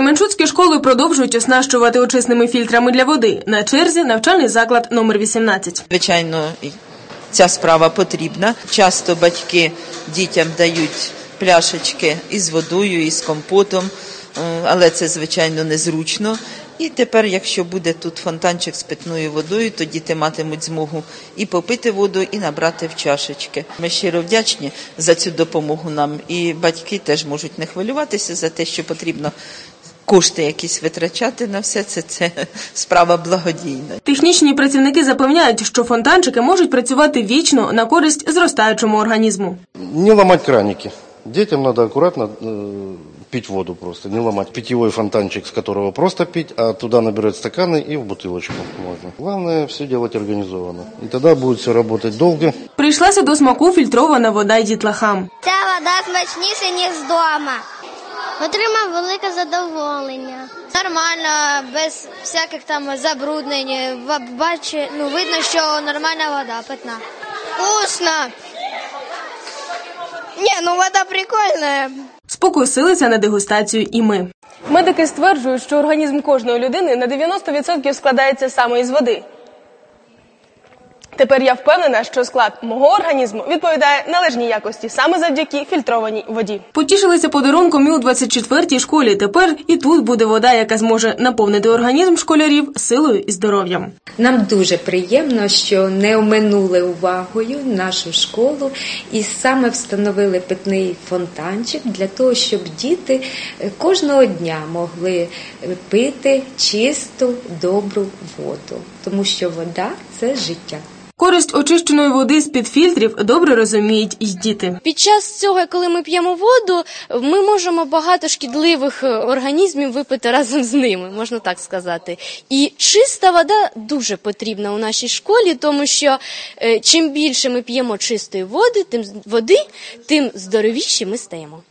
Кременчуцькі школи продовжують оснащувати очисними фільтрами для води. На черзі навчальний заклад номер 18. Звичайно, ця справа потрібна. Часто батьки дітям дають пляшечки із водою, із компотом, е, але це, звичайно, незручно. І тепер, якщо буде тут фонтанчик з питною водою, то діти матимуть змогу і попити воду, і набрати в чашечки. Ми щиро вдячні за цю допомогу нам, і батьки теж можуть не хвилюватися за те, що потрібно кошти якісь витрачати на все це. Це справа благодійна. Технічні працівники запевняють, що фонтанчики можуть працювати вічно на користь зростаючому організму. Не ломать краники. Детям надо аккуратно э, пить воду просто, не ломать. Питьевой фонтанчик, с которого просто пить, а туда набирать стаканы и в бутылочку можно. Главное все делать организованно. И тогда будет все работать долго. Прийшлася до смаку фільтрована вода й дітлахам. Ця вода смачніша, ніж вдома. Отримав велике задоволення. Нормально, без всяких там забруднень. Бачу, ну видно, що нормальна вода питна. Вкусно. Не, ну вода прикольна. Спокусилися на дегустацію і ми. Медики стверджують, що організм кожної людини на 90% складається саме із води. Тепер я впевнена, що склад мого організму відповідає належній якості саме завдяки фільтрованій воді. Потішилися подарунком і у 24-й школі. Тепер і тут буде вода, яка зможе наповнити організм школярів силою і здоров'ям. Нам дуже приємно, що не оминули увагою нашу школу і саме встановили питний фонтанчик для того, щоб діти е, кожного дня могли е, пити чисту, добру воду, тому що вода це життя. Користь очищеної води з-під фільтрів добре розуміють і діти. Під час цього, коли ми п'ємо воду, ми можемо багато шкідливих е, організмів випити разом з ними, можна так сказати. І чиста вода дуже потрібна у нашій школі, тому що е, чим більше ми п'ємо чистої води, тим води, тим здоровіші ми стаємо.